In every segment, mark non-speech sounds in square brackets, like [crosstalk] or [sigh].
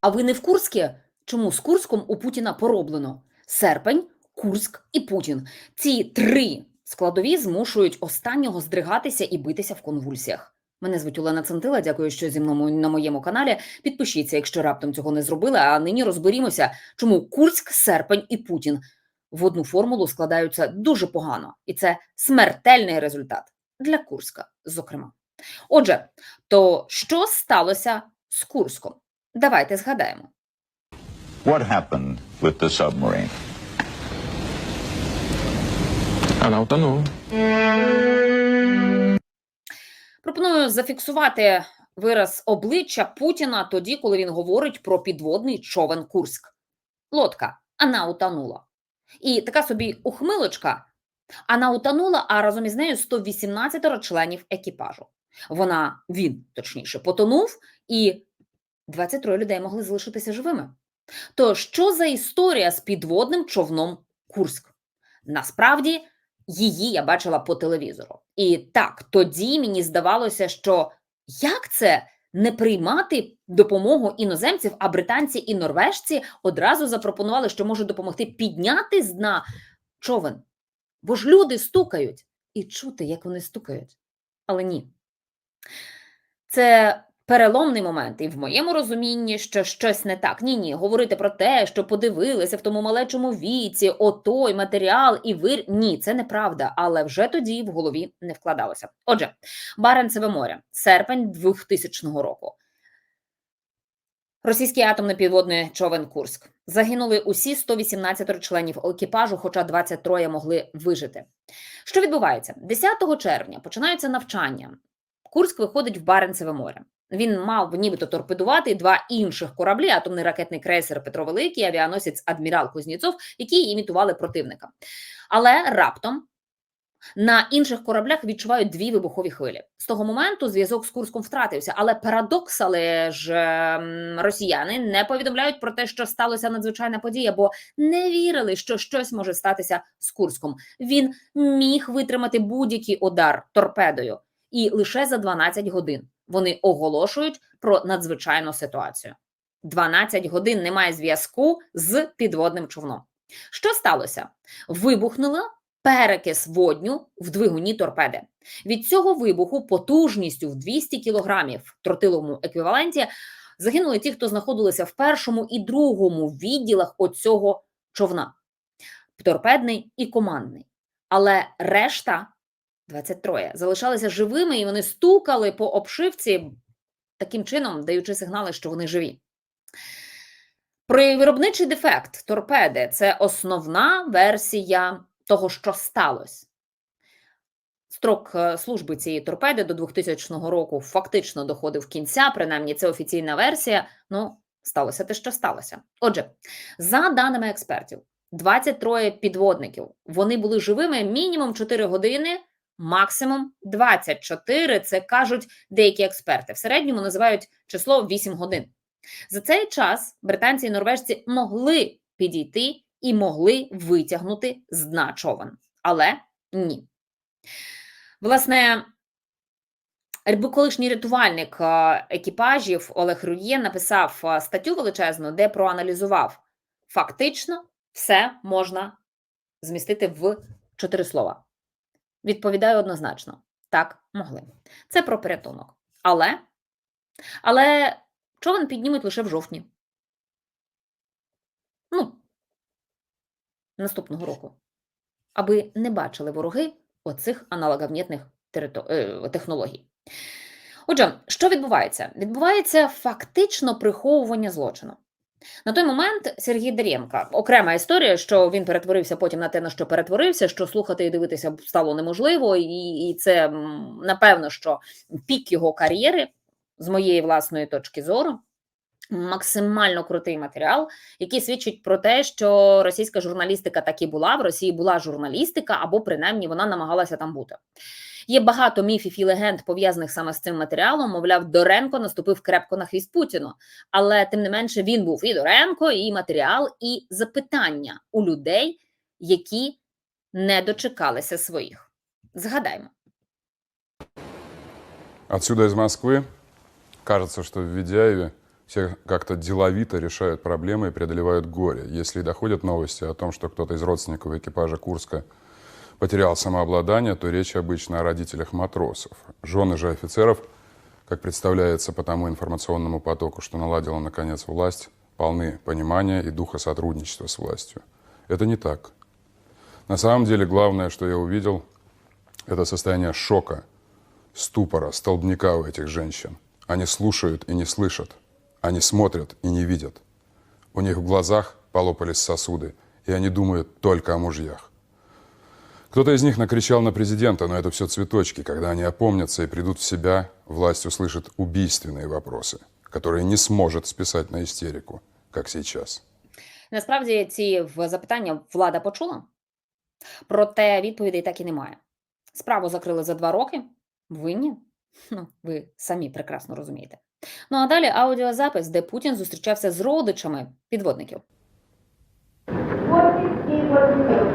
А ви не в Курські? Чому з Курском у Путіна пороблено? Серпень, Курськ і Путін. Ці три складові змушують останнього здригатися і битися в конвульсіях. Мене звуть Олена Центила. Дякую, що зі мною на моєму каналі. Підпишіться, якщо раптом цього не зробили. А нині розберімося, чому Курськ, Серпень і Путін в одну формулу складаються дуже погано, і це смертельний результат для Курська, зокрема. Отже, то що сталося з Курском? Давайте згадаємо. What happened with the submarine? Она утонула. Пропоную зафіксувати вираз обличчя Путіна тоді, коли він говорить про підводний човен Курськ. Лодка, вона утонула. І така собі ухмилочка. Вона утонула, а разом із нею 118 членів екіпажу. Вона, він, точніше, потонув, і 23 людей могли залишитися живими. То що за історія з підводним човном Курськ? Насправді, її я бачила по телевізору. І так, тоді мені здавалося, що як це не приймати допомогу іноземців, а британці і норвежці одразу запропонували, що можуть допомогти підняти з дна човен. Бо ж люди стукають і чути, як вони стукають. Але ні. Це переломний момент, і в моєму розумінні, що щось не так. Ні, ні, говорити про те, що подивилися в тому малечому віці, отой матеріал і вир. Ні, це неправда, але вже тоді в голові не вкладалося. Отже, Баренцеве море, серпень 2000 року. Російський атомний підводний човен Курськ. Загинули усі 118 членів екіпажу, хоча 23 могли вижити. Що відбувається? 10 червня починаються навчання. Курськ виходить в Баренцеве море. Він мав нібито торпедувати два інших кораблі: атомний ракетний крейсер Петро Великий, авіаносець Адмірал Кузнєцов, які імітували противника. Але раптом на інших кораблях відчувають дві вибухові хвилі. З того моменту зв'язок з Курском втратився. Але парадокс, але ж ем, росіяни не повідомляють про те, що сталося надзвичайна подія, бо не вірили, що щось може статися з Курском. Він міг витримати будь-який удар торпедою, і лише за 12 годин вони оголошують про надзвичайну ситуацію. 12 годин немає зв'язку з підводним човном. Що сталося? Вибухнула перекис водню в двигуні торпеди. Від цього вибуху потужністю в 200 кілограмів в тротиловому еквіваленті загинули ті, хто знаходилися в першому і другому відділах оцього човна: торпедний і командний. Але решта 23 залишалися живими, і вони стукали по обшивці, таким чином даючи сигнали, що вони живі. Виробничий дефект торпеди це основна версія того, що сталося. Строк е, служби цієї торпеди до 2000 року фактично доходив кінця, принаймні це офіційна версія. Ну, сталося те, що сталося. Отже, за даними експертів, 23 підводників вони були живими мінімум 4 години, максимум 24. Це кажуть деякі експерти. В середньому називають число 8 годин. За цей час британці і норвежці могли підійти і могли витягнути з дна човен. Але ні. Власне, колишній рятувальник е, екіпажів Олег Рує написав е, статтю величезну, де проаналізував фактично все можна змістити в чотири слова. Відповідаю однозначно: так, могли. Це про порятунок. Але, але човен піднімуть лише в жовтні. Ну, наступного року. Аби не бачили вороги оцих аналоговнітних технологій. Отже, що відбувається? Відбувається фактично приховування злочину. На той момент Сергій Дерєнка окрема історія, що він перетворився потім на те, на що перетворився, що слухати і дивитися стало неможливо, і, і це напевно, що пік його кар'єри з моєї власної точки зору. Максимально крутий матеріал, який свідчить про те, що російська журналістика так і була. В Росії була журналістика, або принаймні вона намагалася там бути. Є багато міфів і легенд пов'язаних саме з цим матеріалом. Мовляв, Доренко наступив крепко на хвіст Путіну, але тим не менше він був і Доренко, і матеріал, і запитання у людей, які не дочекалися своїх. Згадаймо. Отсюда из Москвы кажется, что в Ведяеве Все как-то деловито решают проблемы и преодолевают горе. Если доходят новости о том, что кто-то из родственников экипажа Курска потерял самообладание, то речь обычно о родителях матросов. Жены же офицеров, как представляется по тому информационному потоку, что наладила наконец власть, полны понимания и духа сотрудничества с властью. Это не так. На самом деле главное, что я увидел, это состояние шока, ступора, столбняка у этих женщин. Они слушают и не слышат. Они смотрят и не видят. У них в глазах полопались сосуды, и они думают только о мужьях. Кто-то из них накричал на президента, но это все цветочки. Когда они опомнятся и придут в себя, власть услышит убийственные вопросы, которые не сможет списать на истерику, как сейчас. Насправді ці в запитання влада почула, проте відповідей так і немає. Справу закрили за два роки. Винні? Ну, ви самі прекрасно розумієте. Ну а далі аудіозапис, де Путін зустрічався з родичами підводників. 8 дней вот месяц.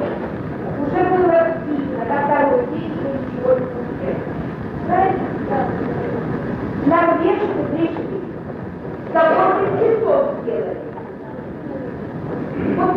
Уже было видно, на второй день, что ничего не случилось. Знаете, как? Нам пришли. За 8 часов сделали. Вот,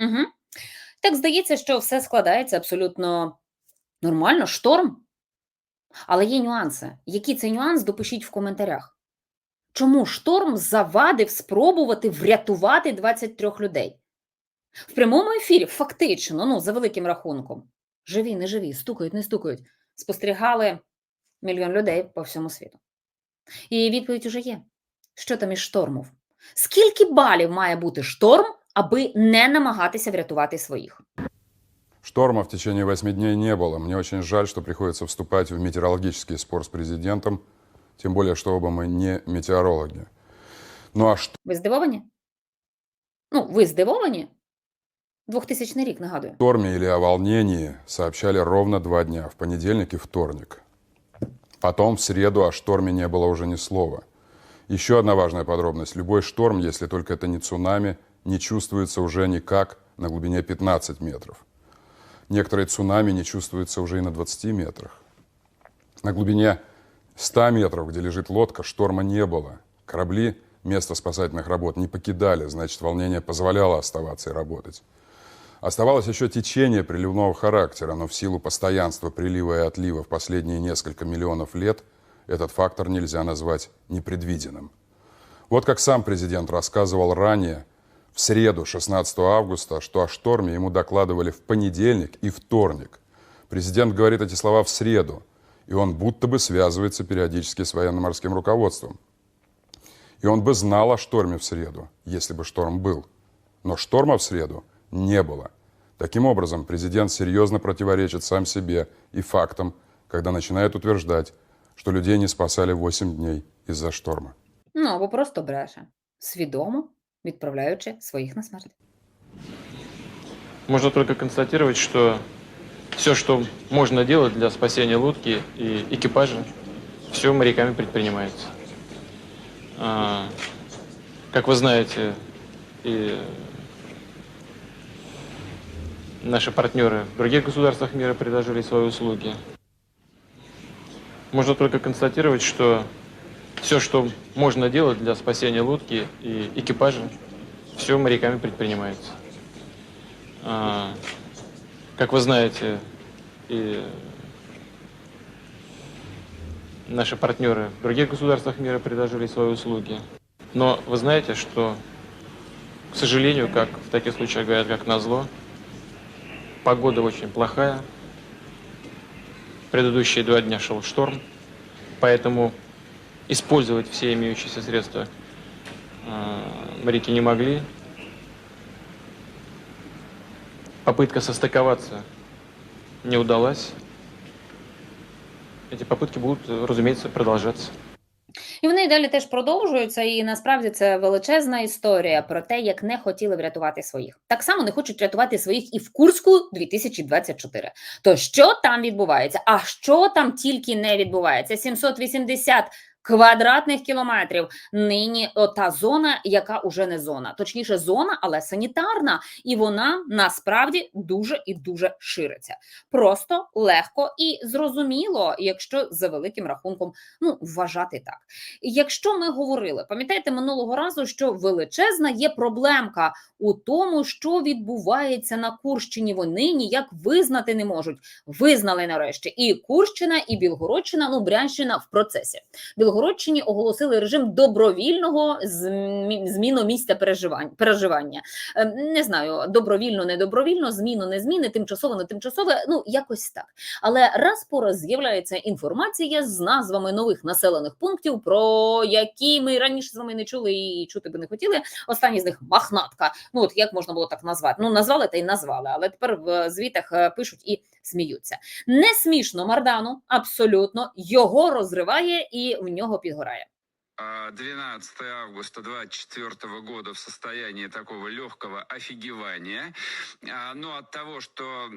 Угу. Так здається, що все складається абсолютно нормально, шторм. Але є нюанси. Який це нюанс, допишіть в коментарях. Чому шторм завадив спробувати врятувати 23 людей? В прямому ефірі, фактично, ну, за великим рахунком. Живі, не живі, стукають, не стукають. Спостерігали мільйон людей по всьому світу. І відповідь уже є. Що там із штормов? Скільки балів має бути шторм, аби не намагатися врятувати своїх? Шторма в течение восьми дней не было. Мне очень жаль, что приходится вступать в метеорологический спор с президентом, тем более, что оба мы не метеорологи. Ну а что Ви здивовані? Ну, ви здивовані? 2000 рік, нагадую. шторме или о волнении сообщали ровно два дня, в понедельник и вторник. Потом в среду о шторме не было уже ни слова. Еще одна важная подробность. Любой шторм, если только это не цунами, не чувствуется уже никак на глубине 15 метров. Некоторые цунами не чувствуются уже и на 20 метрах. На глубине 100 метров, где лежит лодка, шторма не было. Корабли место спасательных работ не покидали, значит, волнение позволяло оставаться и работать. Оставалось еще течение приливного характера, но в силу постоянства прилива и отлива в последние несколько миллионов лет этот фактор нельзя назвать непредвиденным. Вот как сам президент рассказывал ранее, в среду, 16 августа, что о шторме ему докладывали в понедельник и вторник. Президент говорит эти слова в среду, и он будто бы связывается периодически с военно-морским руководством. И он бы знал о шторме в среду, если бы шторм был. Но шторма в среду не было. Таким образом, президент серьезно противоречит сам себе и фактам, когда начинает утверждать, что людей не спасали 8 дней из-за шторма. Ну, або просто бреше, свідомо відправляючи своїх на смерть. Можно только констатировать, что все, что можно делать для спасения лодки и экипажа, все моряками предпринимается. А, как вы знаете, и наши партнеры в других государствах мира предложили свои услуги. Можно только констатировать, что все, что можно делать для спасения лодки и экипажа, все моряками предпринимается. А, как вы знаете, и наши партнеры в других государствах мира предложили свои услуги. Но вы знаете, что, к сожалению, как в таких случаях говорят, как назло, погода очень плохая. Предыдущие два дня шел шторм, поэтому использовать все имеющиеся средства э, моряки не могли. Попытка состыковаться не удалась. Эти попытки будут, э, разумеется, продолжаться. І вони й далі теж продовжуються, і насправді це величезна історія про те, як не хотіли врятувати своїх. Так само не хочуть рятувати своїх і в Курську 2024. То що там відбувається? А що там тільки не відбувається? 780 квадратних кілометрів. Нині та зона, яка уже не зона, точніше, зона, але санітарна, і вона насправді дуже і дуже шириться. Просто легко і зрозуміло, якщо за великим рахунком ну вважати так. Якщо ми говорили, пам'ятаєте минулого разу, що величезна є проблемка у тому, що відбувається на Курщині. Вони ніяк визнати не можуть. Визнали нарешті і Курщина, і Білгородщина, ну Брянщина в процесі. Білгородщині оголосили режим добровільного зміну місця переживання. Е, Не знаю, добровільно, не добровільно, зміну, не зміни, тимчасово, не тимчасове. Ну якось так. Але раз по раз з'являється інформація з назвами нових населених пунктів, про які ми раніше з вами не чули і чути би не хотіли. Останній з них Махнатка. Ну от як можна було так назвати? Ну назвали та й назвали, але тепер в звітах е, пишуть і сміються. Не смішно Мардану, абсолютно його розриває і в нього підгорає. 12 августа 24 года в состоянии такого легкого офигевания. Но от того, что,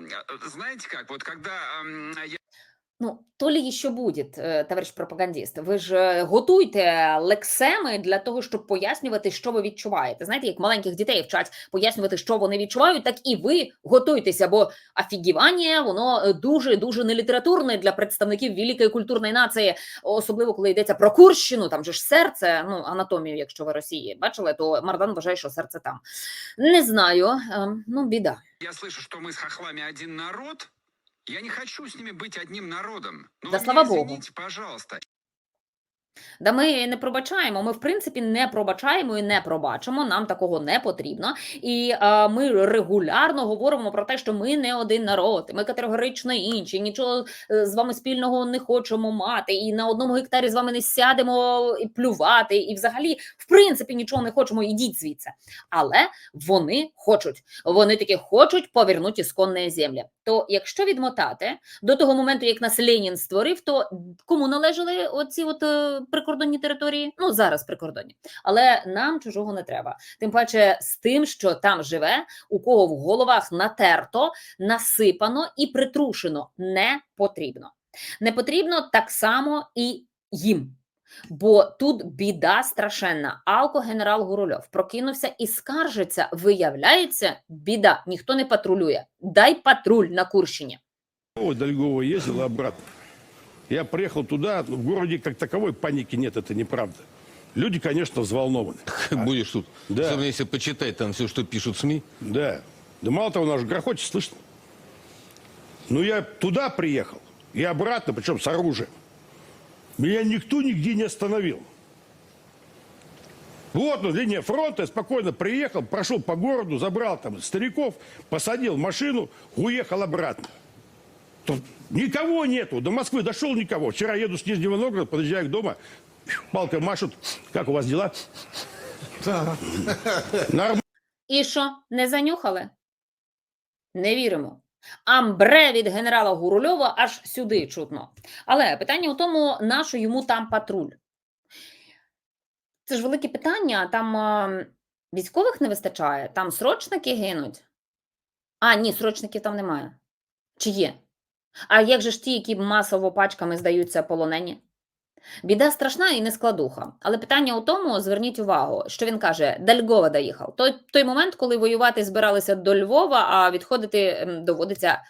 знаете как, вот когда я Ну, то лі що буде, е, товариш пропагандист. Ви ж готуйте лексеми для того, щоб пояснювати, що ви відчуваєте. Знаєте, як маленьких дітей вчать пояснювати, що вони відчувають, так і ви готуйтеся, бо офігівання, воно е, дуже дуже нелітературне для представників великої культурної нації, особливо коли йдеться про Курщину. Там же ж серце, ну анатомію, якщо ви Росії бачили, то Мардан вважає, що серце там. Не знаю, ем, ну біда. я слышу, что мы с хохлами один народ, я не хочу с ними быть одним народом. Но Да слава извините, богу. пожалуйста. Да ми не пробачаємо. Ми в принципі не пробачаємо і не пробачимо. Нам такого не потрібно. І е, ми регулярно говоримо про те, що ми не один народ, ми категорично інші. Нічого е, з вами спільного не хочемо мати. І на одному гектарі з вами не сядемо і плювати. І взагалі, в принципі, нічого не хочемо. Ідіть звідси. Але вони хочуть. Вони таки хочуть повернути ісконні землі. То якщо відмотати до того моменту, як нас Ленін створив, то кому належали оці от е, прикордонні території? Ну зараз прикордонні, але нам чужого не треба. Тим паче з тим, що там живе, у кого в головах натерто, насипано і притрушено, не потрібно. Не потрібно так само і їм. Бо тут біда страшенна. Алко-генерал Гурульов прокинувся і скаржиться. Виявляється, біда, ніхто не патрулює. Дай патруль на Курщині. Ой, до Львова ездил обратно. Я приехал туда, в городе как таковой паники нет, это неправда. Люди, конечно, взволнованы. [laughs] Будешь тут. Да. Особенно если почитать там все, что пишут СМИ. Да. Да мало того, наш грохочет, слышно. Ну, я туда приехал и обратно, причем с оружием. Меня никто нигде не остановил. Вот он, линия фронта, я спокойно приехал, прошел по городу, забрал там стариков, посадил машину, уехал обратно. Тут никого нету, до Москвы дошел никого. Вчера еду с Нижнего Новгорода, подъезжаю к дома, палкой машут. Как у вас дела? Нормально. І що, не занюхали? Не віримо. Амбре від генерала Гурульова аж сюди чутно. Але питання у тому, нащо йому там патруль? Це ж велике питання. Там а, військових не вистачає, там срочники гинуть. А, ні, срочників там немає. Чи є? А як же ж ті, які масово пачками здаються полонені? Біда страшна і не складуха. Але питання у тому, зверніть увагу, що він каже: до Львова доїхав. Той, той момент, коли воювати збиралися до Львова, а відходити доводиться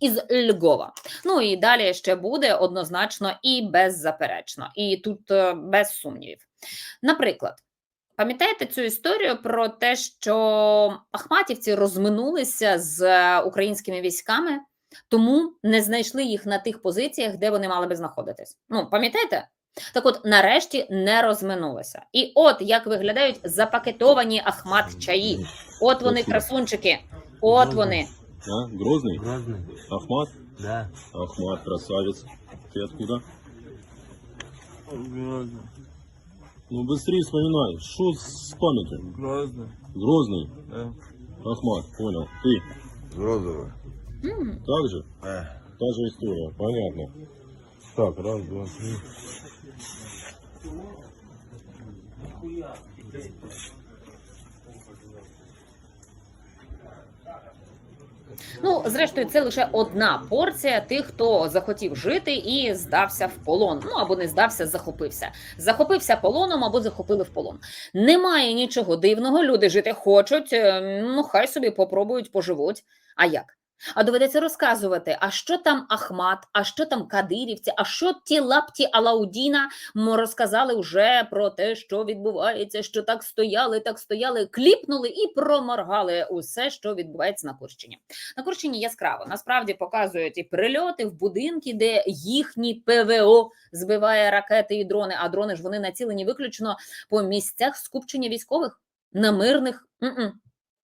із Львова. Ну і далі ще буде однозначно і беззаперечно. І тут е, без сумнівів. Наприклад. Пам'ятаєте цю історію про те, що ахматівці розминулися з е, українськими військами, тому не знайшли їх на тих позиціях, де вони мали би знаходитись. Ну, пам'ятаєте? Так от, нарешті не розминулися. І от як виглядають запакетовані Ахмат чаї. От вони, красунчики. От вони. А, Грозный? Грозный. Ахмат? Да. Ахмат, красавец. Ты откуда? Грозный. Ну быстрее вспоминай. Что с памятью? Грозный. Грозный? Да. Ахмат, понял. Ты Грозного. М, так же? Да. Та же история, понятно. Так, раз, два, три. Ну, зрештою, це лише одна порція тих, хто захотів жити і здався в полон. Ну або не здався, захопився. Захопився полоном або захопили в полон. Немає нічого дивного. Люди жити хочуть. е, Ну хай собі попробують, поживуть. А як? А доведеться розказувати, а що там Ахмат, а що там Кадирівці, а що ті лапті Алаудіна розказали вже про те, що відбувається, що так стояли, так стояли, кліпнули і проморгали усе, що відбувається на Курщині. На Курщині яскраво насправді показують і прильоти в будинки, де їхні ПВО збиває ракети і дрони. А дрони ж вони націлені виключно по місцях скупчення військових на мирних.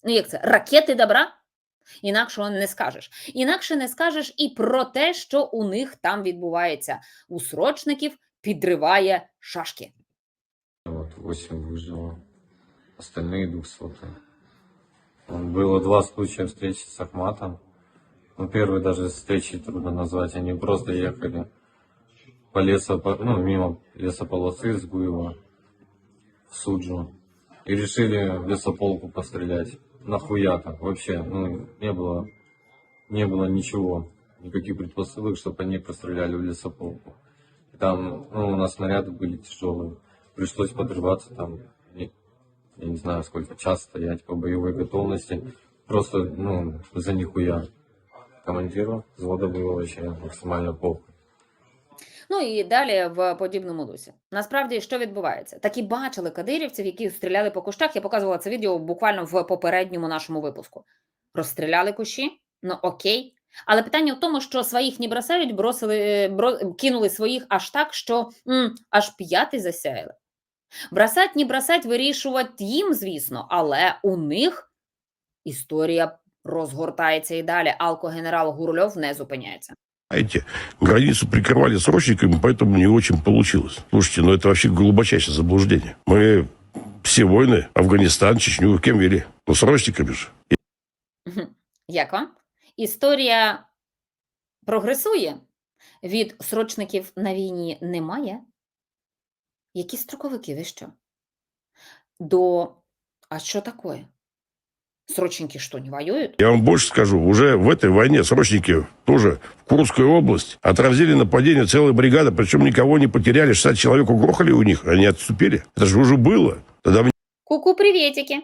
Ну як це ракети добра? Інакше не скажеш. Інакше не скажеш і про те, що у них там відбувається. У срочників підриває шашки. Вот, 8 выжило. Остальные двухсотые. Было два случая встречи с Ахматом. Ну, первый даже встречи трудно назвать. Они просто ехали по лесу, ну, мимо лесополосы с Гуева в Суджу. И решили в лесополку пострелять. Нахуя так? Вообще, ну, не было, не было ничего. Никаких предпосылок, чтобы они постреляли в лесополку. Там, ну, у нас снаряды были тяжелые. Пришлось подрываться там, я не знаю, сколько, час стоять по боевой готовности. Просто, ну, за нихуя. Командиру взвода было вообще максимально похуй. Ну і далі в подібному дусі. Насправді, що відбувається? Такі бачили кадирівців, які стріляли по кущах. Я показувала це відео буквально в попередньому нашому випуску. Розстріляли кущі? Ну окей. Але питання в тому, що своїх не бросають, бросили, бро, кинули своїх аж так, що м, аж п'яти засяяли. Бросать, не бросать, вирішувати їм, звісно, але у них історія розгортається і далі. Алкогенерал Гурльов не зупиняється. Знаете, границу прикрывали срочниками, поэтому не очень получилось. Слушайте, ну это вообще глубочайшее заблуждение. Мы все войны, Афганистан, Чечню, кем вели? Ну, срочниками же. Мгм. Як вам? Історія прогресує. Від срочників на війні немає. Які строковики, ви що? До. А що таке? Срочники що, не воюють? Я вам больше скажу, уже в этой войне срочники тоже в Курскую область отразили нападение целой бригады, причем никого не потеряли, 60 человек угрохали у них, они отступили. Это же уже было. Тогда Ку-ку, привітики!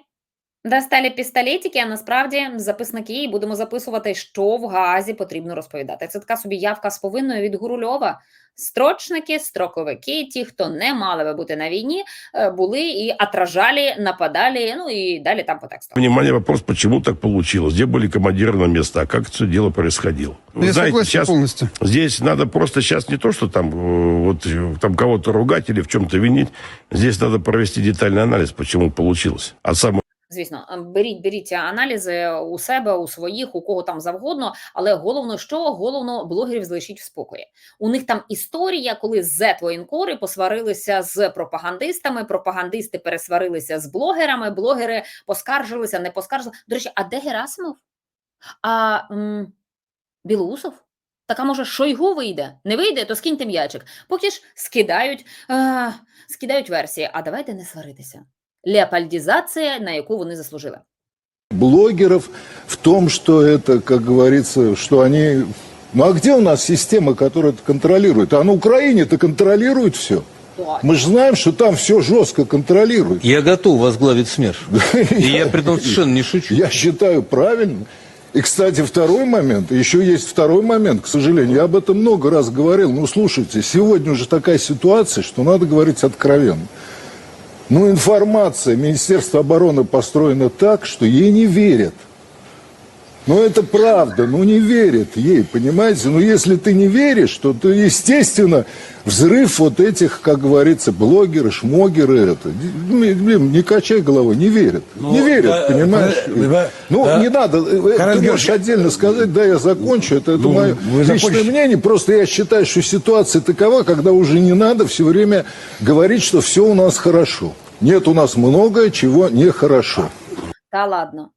Достали пістолетики, а насправді записники, і будемо записувати, що в Гаазі потрібно розповідати. Це така собі явка з повинною від Гурульова. Строчники, строковики, ті, хто не мали би бути на війні, е, були і отражали, нападали, ну і далі там по тексту. Внимание, вопрос, почему так получилось? Где были командиры на местах? Как это все дело происходило? Вы Я знаете, согласен сейчас полностью. здесь надо просто сейчас не то, что там э, вот э, там кого-то ругать или в чем-то винить. Здесь надо провести детальный анализ, почему получилось. От самого Звісно, е, беріть, беріть аналізи у себе, у своїх, у кого там завгодно. Але головно, що головно, блогерів залишіть в спокої. У них там історія, коли зет воєнкори посварилися з пропагандистами. Пропагандисти пересварилися з блогерами. Блогери поскаржилися, не поскаржили. До речі, а де Герасимов? А м, Білоусов? Так а може Шойгу вийде? Не вийде, то скиньте м'ячик. Поки ж скидають, а, скидають версії. А давайте не сваритися. Леопальдізація, на яку вони заслужили. Блогеров в том, что это, как говорится, что они... Ну а где у нас система, которая это контролирует? А на Украине это контролирует все. Мы же знаем, что там все жестко контролирует. Я готов возглавить СМЕРШ. [laughs] И я при этом совершенно не шучу. Я считаю правильно. И, кстати, второй момент, еще есть второй момент, к сожалению, я об этом много раз говорил. Ну, слушайте, сегодня уже такая ситуация, что надо говорить откровенно. Ну, информация Министерства обороны построена так, что ей не верят. Ну, это правда, ну, не верят ей, понимаете? Ну, если ты не веришь, то, то естественно, взрыв вот этих, как говорится, блогеры, шмогеры, это, блин, не качай головой, не верят. не верят, понимаешь? ну, не надо, э, Карен ты можешь отдельно сказать, да, я закончу, это, это Ну, мое личное закончите. мнение, просто я считаю, что ситуация такова, когда уже не надо все время говорить, что все у нас хорошо. Нет, у нас многое, чего нехорошо. Та ладно.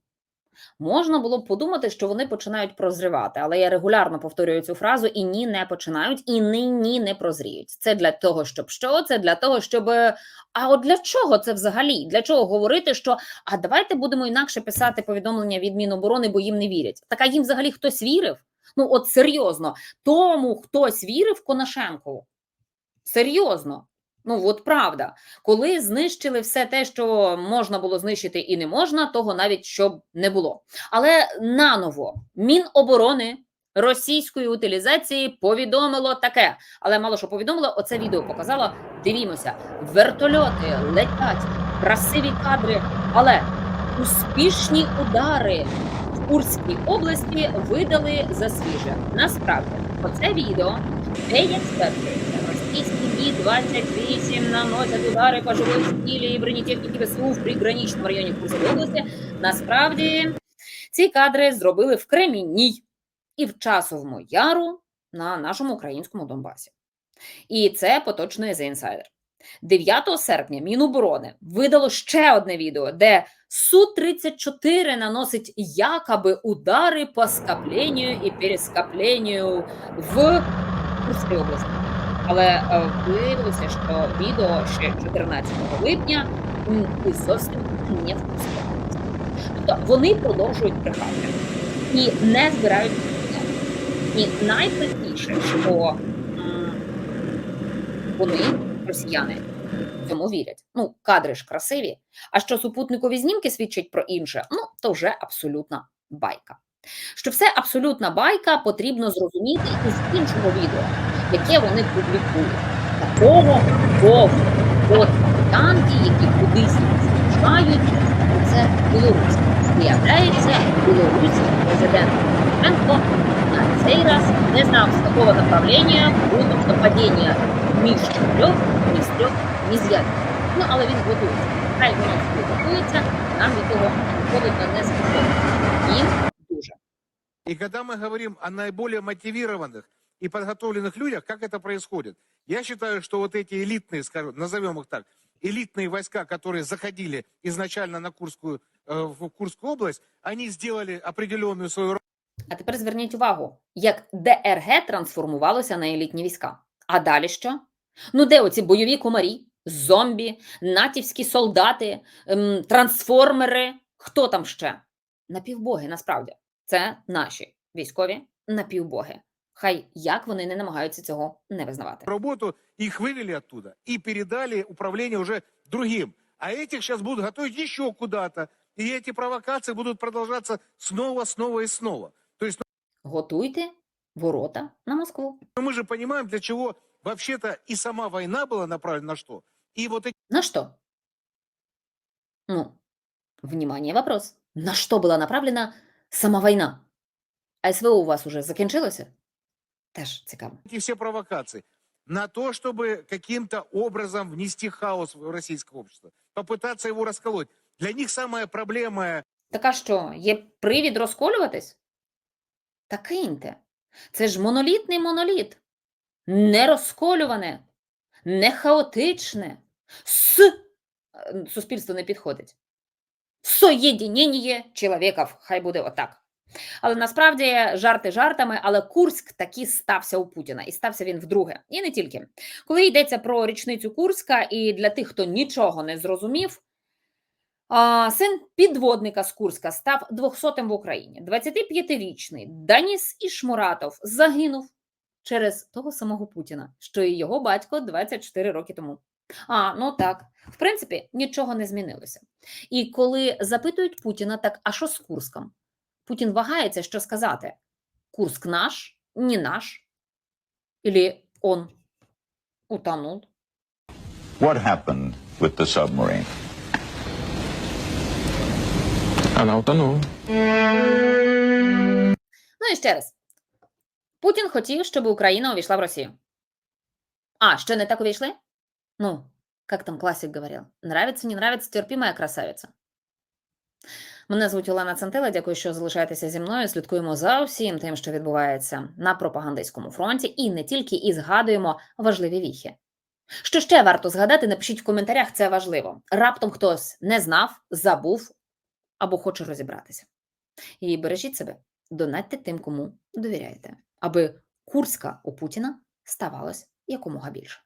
Можна було б подумати, що вони починають прозрівати. Але я регулярно повторюю цю фразу: і ні, не починають, і ні, ні, не прозріють. Це для того, щоб що? Це для того, щоб. е, А от для чого це взагалі? Для чого говорити, що а давайте будемо інакше писати повідомлення від Міноборони, бо їм не вірять. Так а їм взагалі хтось вірив? Ну от серйозно, тому хтось вірив Конашенкову. Серйозно. Ну от правда, коли знищили все те, що можна було знищити і не можна, того навіть щоб не було. Але наново Міноборони російської утилізації повідомило таке. Але мало що повідомило, оце відео показало. Дивімося, вертольоти летять, красиві кадри, але успішні удари в Курській області видали за свіже. Насправді, оце відео, де як російські Мі-28 наносять удари по живій стілі і бронетехніки ВСУ в приграничному районі Курської області. Насправді ці кадри зробили в Кремінній і в Часовому Яру на нашому українському Донбасі. І це поточно The Insider. 9 серпня Міноборони видало ще одне відео, де Су-34 наносить якоби удари по скопленню і перескопленню в Курській області. Але е, виявилося, що відео ще 14 липня зовсім не в Курській області. Тобто вони продовжують брехати і не збирають. І найприкріше, що вони, росіяни, цьому вірять. Ну, кадри ж красиві. А що супутникові знімки свідчать про інше, ну то вже абсолютна байка. Що все абсолютна байка потрібно зрозуміти із іншого відео, яке вони публікують. Такого Богу, от танки, які кудись з'їжджають, це Білорусь. Виявляється, білоруський президент Лукашенко на цей раз не знав, з якого направлення будуть нападіння між чотирьох, між трьох, між Ну, але він готується. Хай воно собі готується, нам від того ніколи не спокійно. Їм дуже. И когда мы говорим о наиболее мотивированных и подготовленных людях, как это происходит? Я считаю, что вот эти элитные, скажем, назовем их так, элитные войска, которые заходили изначально на Курскую, э, в Курскую область, они сделали определенную свою А тепер зверніть увагу, як ДРГ трансформувалося на елітні війська. А далі що? Ну, де оці бойові комарі, зомбі, натівські солдати, ем, трансформери? Хто там ще? Напівбоги, насправді. Це наші військові напівбоги. Хай як вони не намагаються цього не визнавати. работу, их вывели оттуда и передали управление уже другим. А этих сейчас будут готовить еще куда-то. И эти провокации будут продолжаться снова, снова и снова. То есть Готуйте ворота на Москву. ну, мы же понимаем, для чего вообще-то и сама война была направлена на что. И вот эти На что? Ну, внимание, вопрос. На что была направлена сама война? А СВО у вас уже закінчилося? Теж цікаво. эти все провокации на то, чтобы каким-то образом внести хаос в российское общество, попытаться его расколоть. Для них самая проблема Так а що, є привід розколюватись? Та киньте. Це ж монолітний моноліт. Не розколюване, не хаотичне. С е, суспільство не підходить. Соєдінення чоловіків, хай буде отак. Але насправді жарти жартами, але Курськ таки стався у Путіна, і стався він вдруге. І не тільки. Коли йдеться про річницю Курська, і для тих, хто нічого не зрозумів, син підводника з Курська став 200-м в Україні. 25-річний Даніс Ішмуратов загинув через того самого Путіна, що і його батько 24 роки тому. А, ну так, в принципі, нічого не змінилося. І коли запитують Путіна, так а що з Курском? Путін вагається, що сказати: Курск наш, не наш, или он утонул. What happened with the submarine? Она утонула. Ну і ще раз. Путін хотів, щоб Україна увійшла в Росію. А, ще не так увійшли? Ну, як там класик говорив, нравится, не нравится, терпи, моя красавиця. Мене звуть Олена Цантила. Дякую, що залишаєтеся зі мною. Слідкуємо за усім тим, що відбувається на пропагандистському фронті, і не тільки і згадуємо важливі віхи. Що ще варто згадати, напишіть в коментарях, це важливо. Раптом хтось не знав, забув або хоче розібратися. І бережіть себе, донатьте тим, кому довіряєте, аби Курська у Путіна ставалось якомога більше.